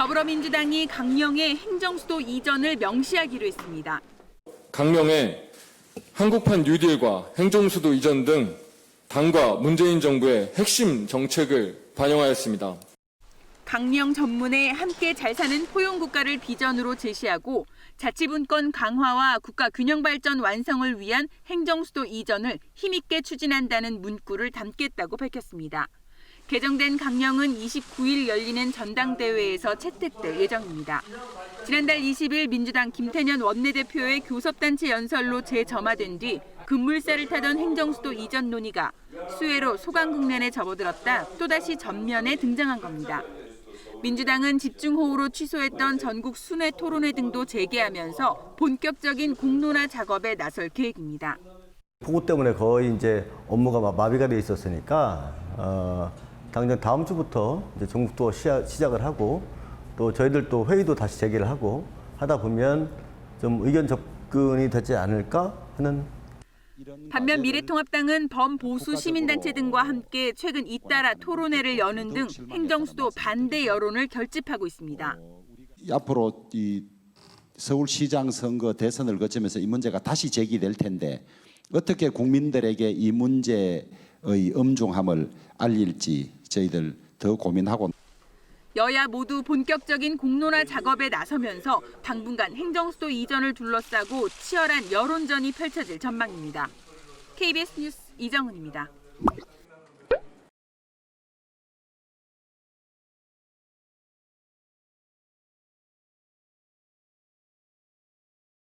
더불어민주당이 강령의 행정수도 이전을 명시하기로 했습니다. 강령에 한국판 뉴딜과 행정수도 이전 등 당과 문재인 정부의 핵심 정책을 반영하였습니다. 강령 전문에 함께 잘 사는 포용 국가를 비전으로 제시하고 자치분권 강화와 국가 균형 발전 완성을 위한 행정수도 이전을 힘있게 추진한다는 문구를 담겠다고 밝혔습니다. 개정된 강령은 29일 열리는 전당대회에서 채택될 예정입니다. 지난달 20일 민주당 김태년 원내대표의 교섭단체 연설로 재점화된 뒤 급물살을 타던 행정수도 이전 논의가 수해로 소강국면에 접어들었다 또다시 전면에 등장한 겁니다. 민주당은 집중호우로 취소했던 전국 순회 토론회 등도 재개하면서 본격적인 공론화 작업에 나설 계획입니다. 폭우 때문에 거의 이제 업무가 마- 마비가 돼 있었으니까 어, 당장 다음 주부터 이제 전국도 시작, 시작을 하고 또 저희들도 회의도 다시 재개를 하고 하다 보면 좀 의견 접근이 되지 않을까 하는 반면 미래통합당은 범보수 시민단체 등과 함께 최근 잇따라 토론회를 여는 등 행정수도 반대 여론을 결집하고 있습니다. 앞으로 이 서울시장 선거 대선을 거치면서 이 문제가 다시 제기될 텐데 어떻게 국민들에게 이 문제의 엄중함을 알릴지 저희들 더 고민하고 여야 모두 본격적인 공론화 작업에 나서면서 당분간 행정수도 이전을 둘러싸고 치열한 여론전이 펼쳐질 전망입니다. KBS 뉴스 이정은입니다.